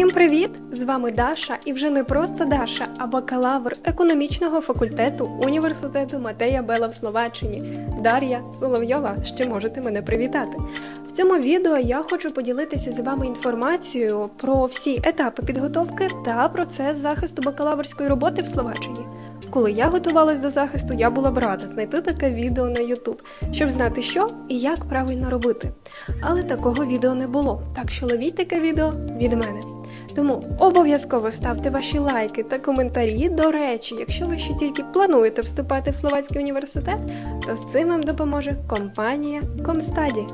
Всім привіт! З вами Даша, і вже не просто Даша, а бакалавр економічного факультету університету Матея Бела в Словаччині. Дар'я Соловйова. Ще можете мене привітати. В цьому відео я хочу поділитися з вами інформацією про всі етапи підготовки та процес захисту бакалаврської роботи в Словаччині. Коли я готувалась до захисту, я була б рада знайти таке відео на YouTube, щоб знати, що і як правильно робити. Але такого відео не було, так що ловіть таке відео від мене. Тому обов'язково ставте ваші лайки та коментарі. До речі, якщо ви ще тільки плануєте вступати в Словацький університет, то з цим вам допоможе компанія Комстаді.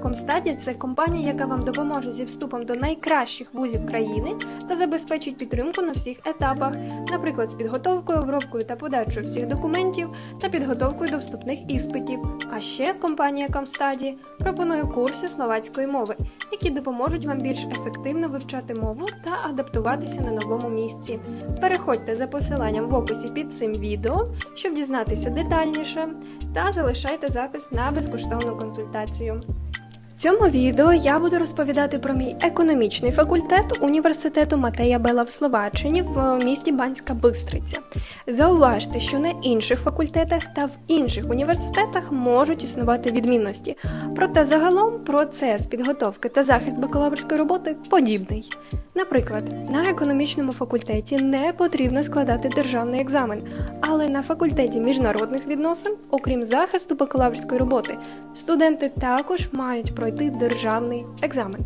Комстаді це компанія, яка вам допоможе зі вступом до найкращих вузів країни та забезпечить підтримку на всіх етапах, наприклад, з підготовкою, обробкою та подачою всіх документів та підготовкою до вступних іспитів. А ще компанія Комстаді пропонує курси словацької мови, які допоможуть вам більш ефективно вивчати мову та адаптуватися на новому місці. Переходьте за посиланням в описі під цим відео, щоб дізнатися детальніше, та залишайте запис на безкоштовну консультацію. Цьому відео я буду розповідати про мій економічний факультет університету Матея Бела в Словаччині в місті Банська Бистриця. Зауважте, що на інших факультетах та в інших університетах можуть існувати відмінності. Проте загалом процес підготовки та захист бакалаврської роботи подібний. Наприклад, на економічному факультеті не потрібно складати державний екзамен, але на факультеті міжнародних відносин, окрім захисту бакалаврської роботи, студенти також мають пройти державний екзамен.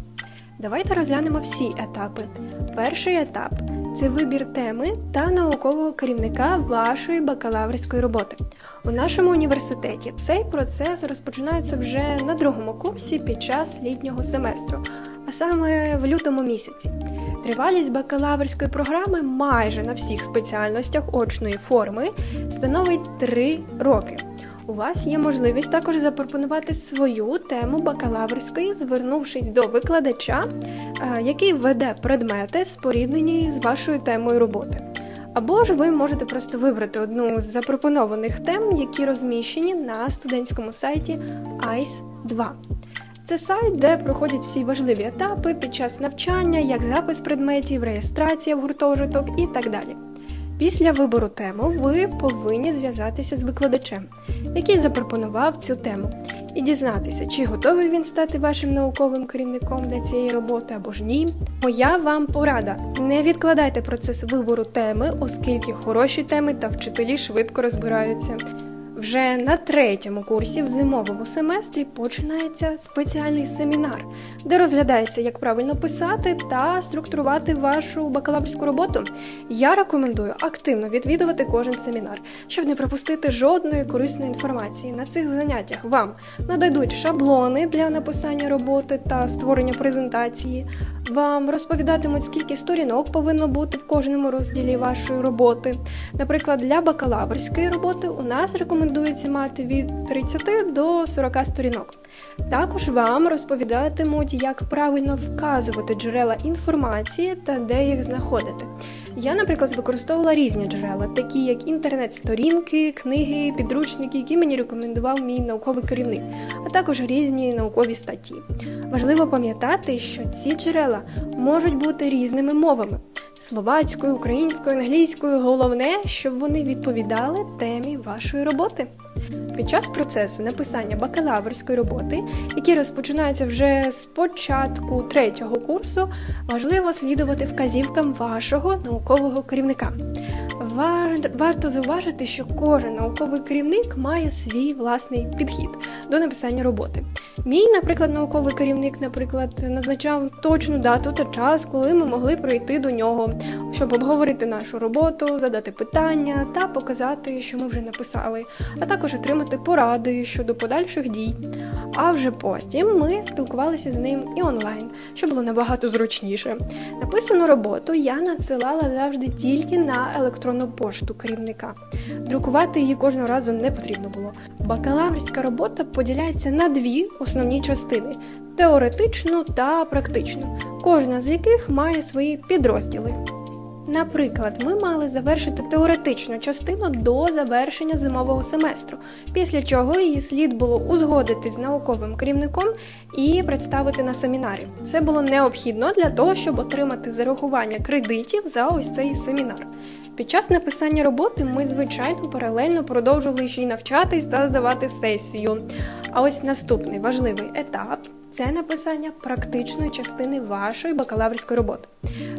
Давайте розглянемо всі етапи. Перший етап це вибір теми та наукового керівника вашої бакалаврської роботи. У нашому університеті цей процес розпочинається вже на другому курсі під час літнього семестру, а саме в лютому місяці. Тривалість бакалаврської програми майже на всіх спеціальностях очної форми становить 3 роки. У вас є можливість також запропонувати свою тему бакалаврської, звернувшись до викладача, е, який веде предмети, споріднені з вашою темою роботи. Або ж ви можете просто вибрати одну з запропонованих тем, які розміщені на студентському сайті ICE 2. Це сайт, де проходять всі важливі етапи під час навчання, як запис предметів, реєстрація в гуртожиток і так далі. Після вибору теми ви повинні зв'язатися з викладачем, який запропонував цю тему, і дізнатися, чи готовий він стати вашим науковим керівником для цієї роботи або ж ні. Моя вам порада: не відкладайте процес вибору теми, оскільки хороші теми та вчителі швидко розбираються. Вже на третьому курсі в зимовому семестрі починається спеціальний семінар, де розглядається, як правильно писати та структурувати вашу бакалаврську роботу. Я рекомендую активно відвідувати кожен семінар, щоб не пропустити жодної корисної інформації. На цих заняттях вам нададуть шаблони для написання роботи та створення презентації. Вам розповідатимуть, скільки сторінок повинно бути в кожному розділі вашої роботи. Наприклад, для бакалаврської роботи у нас рекомендується мати від 30 до 40 сторінок. Також вам розповідатимуть, як правильно вказувати джерела інформації та де їх знаходити. Я, наприклад, використовувала різні джерела, такі як інтернет-сторінки, книги, підручники, які мені рекомендував мій науковий керівник, а також різні наукові статті. Важливо пам'ятати, що ці джерела можуть бути різними мовами словацькою, українською, англійською. Головне, щоб вони відповідали темі вашої роботи. Під час процесу написання бакалаврської роботи, який розпочинається вже з початку третього курсу, важливо слідувати вказівкам вашого наукового керівника. Варто зауважити, що кожен науковий керівник має свій власний підхід до написання роботи. Мій, наприклад, науковий керівник, наприклад, назначав точну дату та час, коли ми могли прийти до нього, щоб обговорити нашу роботу, задати питання та показати, що ми вже написали, а також отримати поради щодо подальших дій. А вже потім ми спілкувалися з ним і онлайн, що було набагато зручніше. Написану роботу я надсилала завжди тільки на електронну пошту керівника. Друкувати її кожного разу не потрібно було. Бакалаврська робота поділяється на дві основні частини теоретичну та практичну, кожна з яких має свої підрозділи. Наприклад, ми мали завершити теоретичну частину до завершення зимового семестру, після чого її слід було узгодити з науковим керівником і представити на семінарі. Це було необхідно для того, щоб отримати зарахування кредитів за ось цей семінар. Під час написання роботи ми, звичайно, паралельно продовжували ще й навчатись та здавати сесію. А ось наступний важливий етап це написання практичної частини вашої бакалаврської роботи.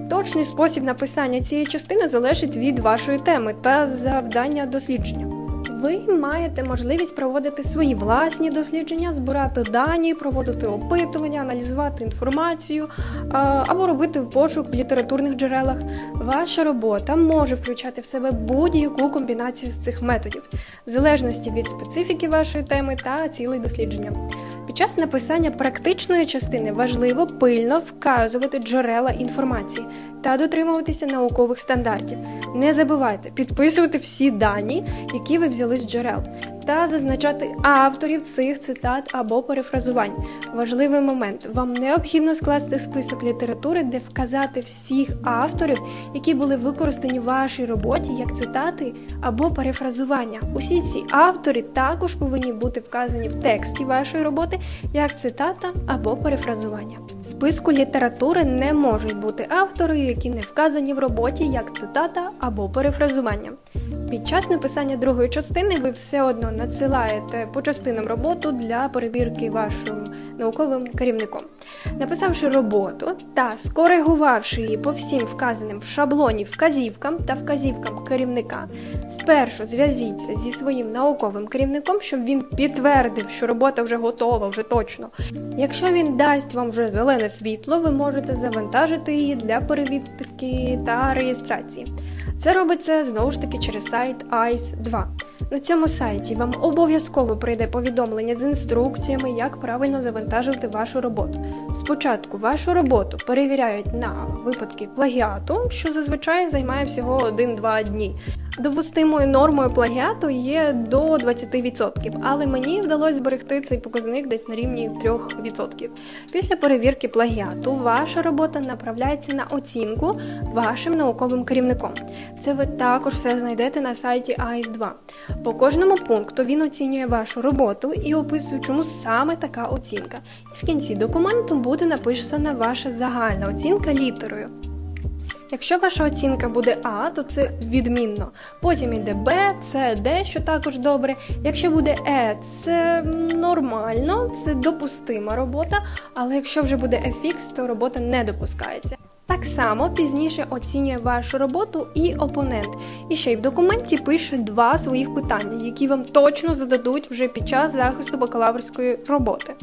Точний спосіб написання цієї частини залежить від вашої теми та завдання дослідження. Ви маєте можливість проводити свої власні дослідження, збирати дані, проводити опитування, аналізувати інформацію або робити пошук в літературних джерелах. Ваша робота може включати в себе будь-яку комбінацію з цих методів, в залежності від специфіки вашої теми та цілей дослідження. Під час написання практичної частини важливо пильно вказувати джерела інформації та дотримуватися наукових стандартів. Не забувайте підписувати всі дані, які ви взяли з джерел та зазначати авторів цих цитат або перефразувань. Важливий момент: вам необхідно скласти список літератури, де вказати всіх авторів, які були використані в вашій роботі як цитати або перефразування. Усі ці автори також повинні бути вказані в тексті вашої роботи як цитата або перефразування. В списку літератури не можуть бути автори, які не вказані в роботі як цитата або перефразування. Під час написання другої частини ви все одно надсилаєте по частинам роботу для перевірки вашим науковим керівником. Написавши роботу та скоригувавши її по всім вказаним в шаблоні вказівкам та вказівкам керівника, спершу зв'язіться зі своїм науковим керівником, щоб він підтвердив, що робота вже готова, вже точно. Якщо він дасть вам вже зелене світло, ви можете завантажити її для перевірки та реєстрації. Це робиться знову ж таки через сайт ICE 2. На цьому сайті вам обов'язково прийде повідомлення з інструкціями, як правильно завантажити вашу роботу. Спочатку вашу роботу перевіряють на випадки плагіату, що зазвичай займає всього 1-2 дні. Допустимою нормою плагіату є до 20%, але мені вдалося зберегти цей показник десь на рівні 3%. Після перевірки плагіату ваша робота направляється на оцінку вашим науковим керівником. Це ви також все знайдете на сайті АІС 2. По кожному пункту він оцінює вашу роботу і описує, чому саме така оцінка. І в кінці документу буде написана ваша загальна оцінка літерою. Якщо ваша оцінка буде А, то це відмінно. Потім йде Б, С, Д, що також добре. Якщо буде Е, це нормально, це допустима робота, але якщо вже буде FX, то робота не допускається. Так само пізніше оцінює вашу роботу і опонент. І ще й в документі пише два своїх питання, які вам точно зададуть вже під час захисту бакалаврської роботи.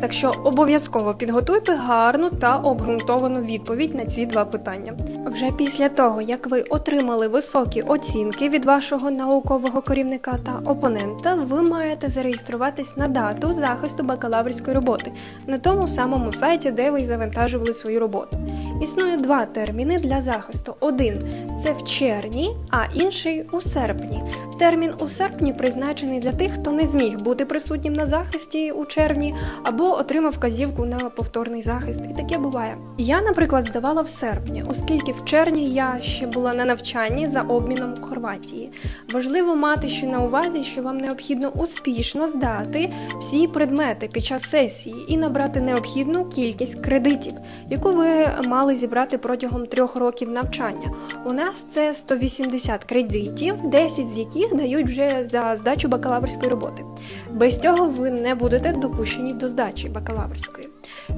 Так що обов'язково підготуйте гарну та обґрунтовану відповідь на ці два питання. Вже після того, як ви отримали високі оцінки від вашого наукового керівника та опонента, ви маєте зареєструватись на дату захисту бакалаврської роботи на тому самому сайті, де ви завантажували свою роботу. Існує два терміни для захисту: один це в червні, а інший у серпні. Термін у серпні призначений для тих, хто не зміг бути присутнім на захисті у червні або отримав вказівку на повторний захист. І таке буває. Я, наприклад, здавала в серпні, оскільки в червні я ще була на навчанні за обміном в Хорватії. Важливо мати ще на увазі, що вам необхідно успішно здати всі предмети під час сесії і набрати необхідну кількість кредитів, яку ви мали зібрати протягом трьох років навчання. У нас це 180 кредитів, 10 з яких дають вже за здачу бакалаврської роботи. Без цього ви не будете допущені до здачі бакалаврської.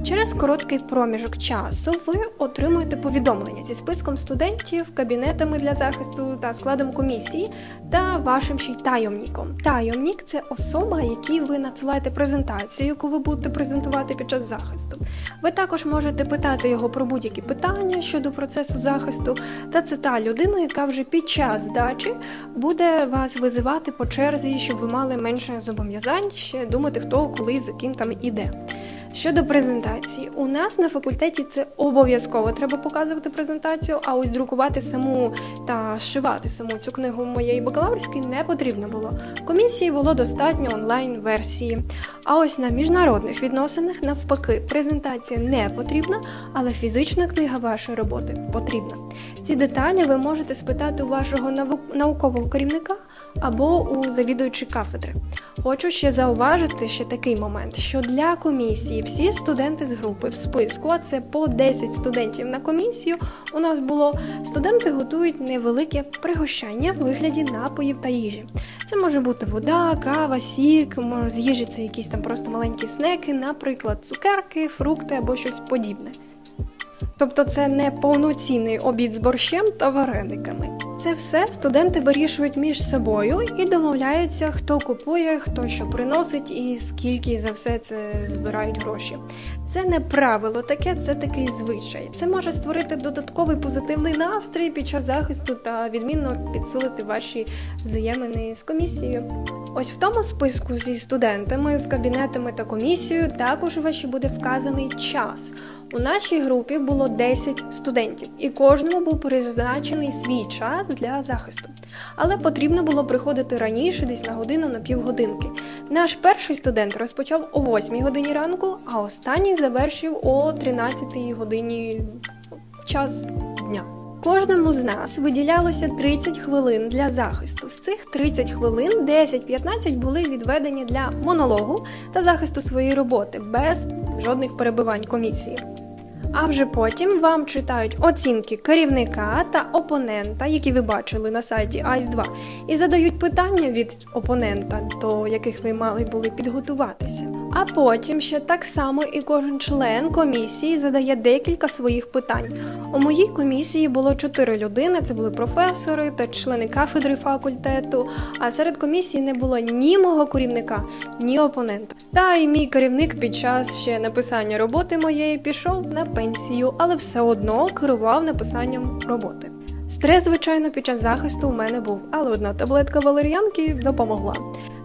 Через короткий проміжок часу ви отримуєте повідомлення зі списком студентів, кабінетами для захисту та складом комісії та вашим ще й тайомніком. Тайомнік це особа, якій ви надсилаєте презентацію, яку ви будете презентувати під час захисту. Ви також можете питати його про будь-які питання щодо процесу захисту, та це та людина, яка вже під час здачі буде вас визивати по черзі, щоб ви мали менше зобов'язань, ще думати, хто коли за ким там іде. Щодо презентації, у нас на факультеті це обов'язково треба показувати презентацію, а ось друкувати саму та зшивати саму цю книгу моєї бакалаврської не потрібно було. Комісії було достатньо онлайн-версії. А ось на міжнародних відносинах навпаки презентація не потрібна, але фізична книга вашої роботи потрібна. Ці деталі ви можете спитати у вашого наукового керівника або у завідуючої кафедри. Хочу ще зауважити ще такий момент, що для комісії всі студенти з групи в списку, а це по 10 студентів на комісію. У нас було студенти готують невелике пригощання в вигляді напоїв та їжі. Це може бути вода, кава, сік, з їжі це якісь там просто маленькі снеки, наприклад, цукерки, фрукти або щось подібне. Тобто це не повноцінний обід з борщем та варениками. Це все студенти вирішують між собою і домовляються, хто купує, хто що приносить і скільки за все це збирають гроші. Це не правило таке, це такий звичай. Це може створити додатковий позитивний настрій під час захисту та відмінно підсилити ваші взаємини з комісією. Ось в тому списку зі студентами, з кабінетами та комісією також у ваші буде вказаний час. У нашій групі було 10 студентів, і кожному був призначений свій час для захисту. Але потрібно було приходити раніше, десь на годину на півгодинки. Наш перший студент розпочав о 8 годині ранку, а останній завершив о 13 годині час дня. Кожному з нас виділялося 30 хвилин для захисту. З цих 30 хвилин 10-15 були відведені для монологу та захисту своєї роботи без жодних перебивань комісії. А вже потім вам читають оцінки керівника та опонента, які ви бачили на сайті ice 2 і задають питання від опонента, до яких ви мали були підготуватися. А потім ще так само і кожен член комісії задає декілька своїх питань. У моїй комісії було чотири людини: це були професори та члени кафедри факультету. А серед комісії не було ні мого керівника, ні опонента. Та й мій керівник під час ще написання роботи моєї пішов на пенсію, але все одно керував написанням роботи. Стрес, звичайно, під час захисту у мене був, але одна таблетка валер'янки допомогла.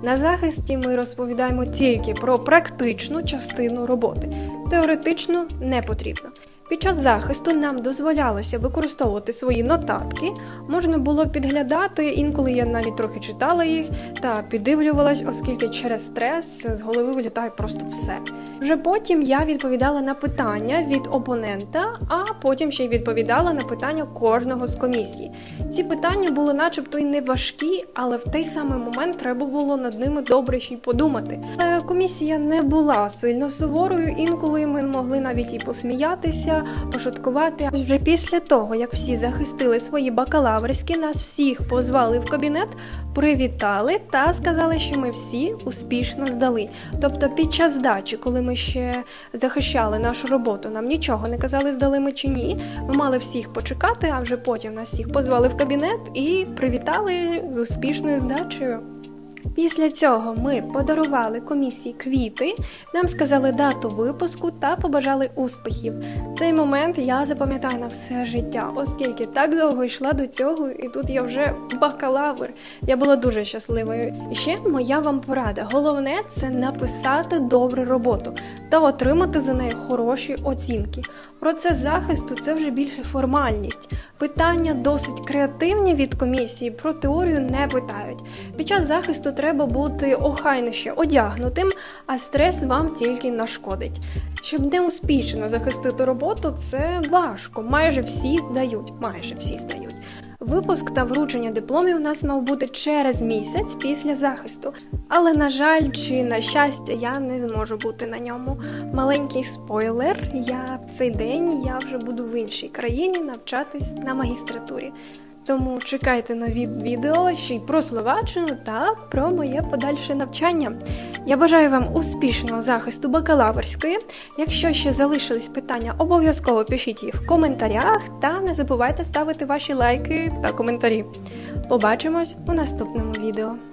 На захисті ми розповідаємо тільки про практичну частину роботи. Теоретично не потрібно. Під час захисту нам дозволялося використовувати свої нотатки, можна було підглядати, інколи я навіть трохи читала їх та піддивлювалась, оскільки через стрес з голови вилітає просто все. Вже потім я відповідала на питання від опонента, а потім ще й відповідала на питання кожного з комісії. Ці питання були начебто й не важкі, але в той самий момент треба було над ними добре ще й подумати. Е, Комісія не була сильно суворою, інколи ми могли навіть і посміятися, пошуткувати. Вже після того, як всі захистили свої бакалаврські, нас всіх позвали в кабінет, привітали та сказали, що ми всі успішно здали. Тобто, під час здачі, коли ми ще захищали нашу роботу, нам нічого не казали, здали ми чи ні. Ми мали всіх почекати, а вже потім нас всіх позвали в кабінет і привітали з успішною здачею. Після цього ми подарували комісії квіти, нам сказали дату випуску та побажали успіхів. Цей момент я запам'ятаю на все життя, оскільки так довго йшла до цього, і тут я вже бакалавр. Я була дуже щасливою. І ще моя вам порада: головне це написати добру роботу та отримати за неї хороші оцінки. Процес захисту це вже більше формальність. Питання досить креативні від комісії, про теорію не питають. Під час захисту треба бути охайніше одягнутим, а стрес вам тільки нашкодить. Щоб неуспішно захистити роботу, це важко. Майже всі здають. Майже всі здають. Випуск та вручення дипломів у нас мав бути через місяць після захисту. Але, на жаль, чи на щастя, я не зможу бути на ньому. Маленький спойлер: я в цей день я вже буду в іншій країні навчатись на магістратурі. Тому чекайте нові відео ще й про Словаччину та про моє подальше навчання. Я бажаю вам успішного захисту бакалаврської. Якщо ще залишились питання, обов'язково пишіть їх в коментарях та не забувайте ставити ваші лайки та коментарі. Побачимось у наступному відео.